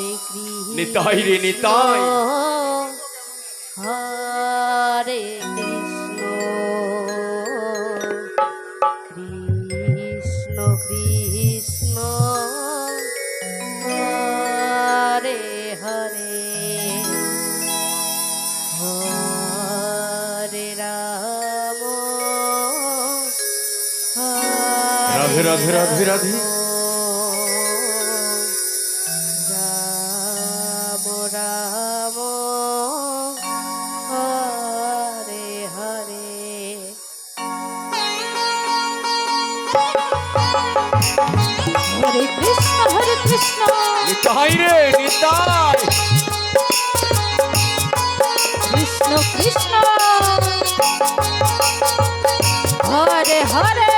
হরে কৃষ্ণ নিতাই রে নিতাই। হরে রাধে রাধে রাধে রাধে। কৃষ্ণ। নিতাই রে নিতাই। কৃষ্ণ কৃষ্ণ। হরে হরে।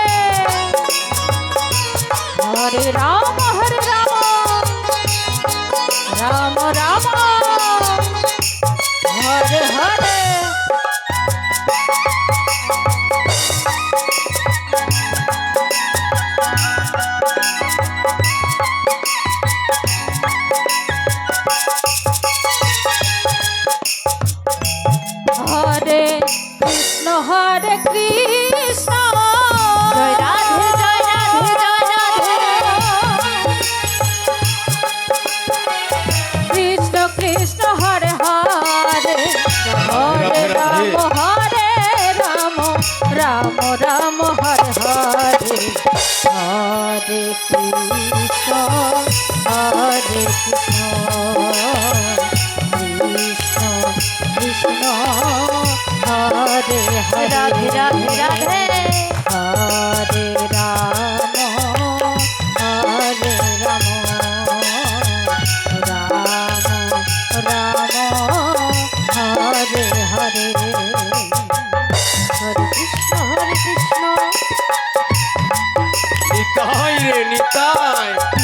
হরে Ram. heart agree. Hare Hare Radhe Radhe Radhe. হরে রাম হরে রাম। রাম রাম, হরে হরে হরে কৃষ্ণ হরে কৃষ্ণ। নিতাই রে, নিতাই।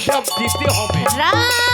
হিসাব দিতে হবে। রাম!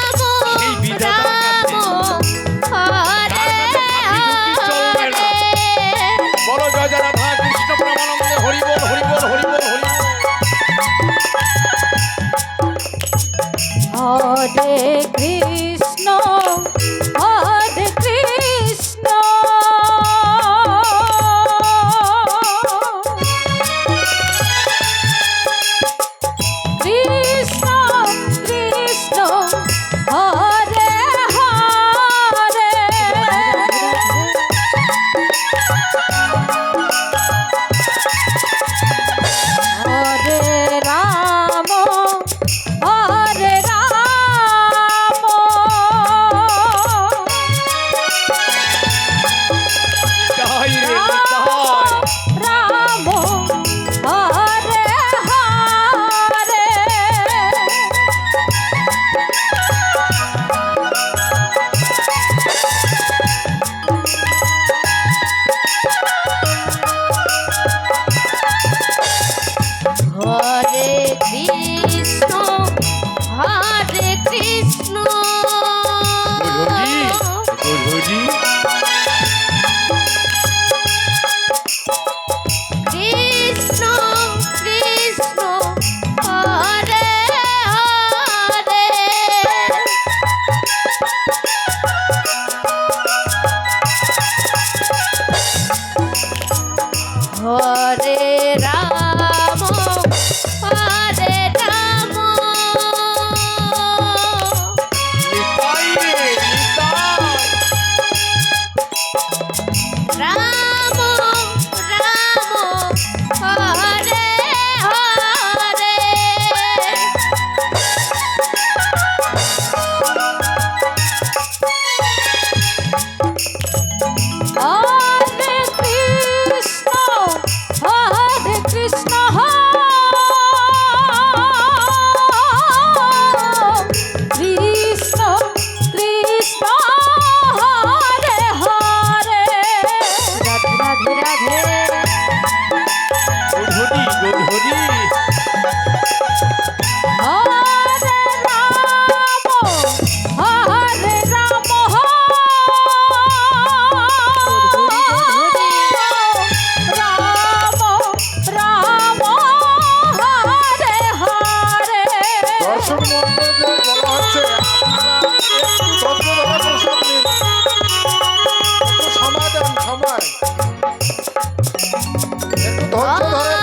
একটু ধৈর্য ধরে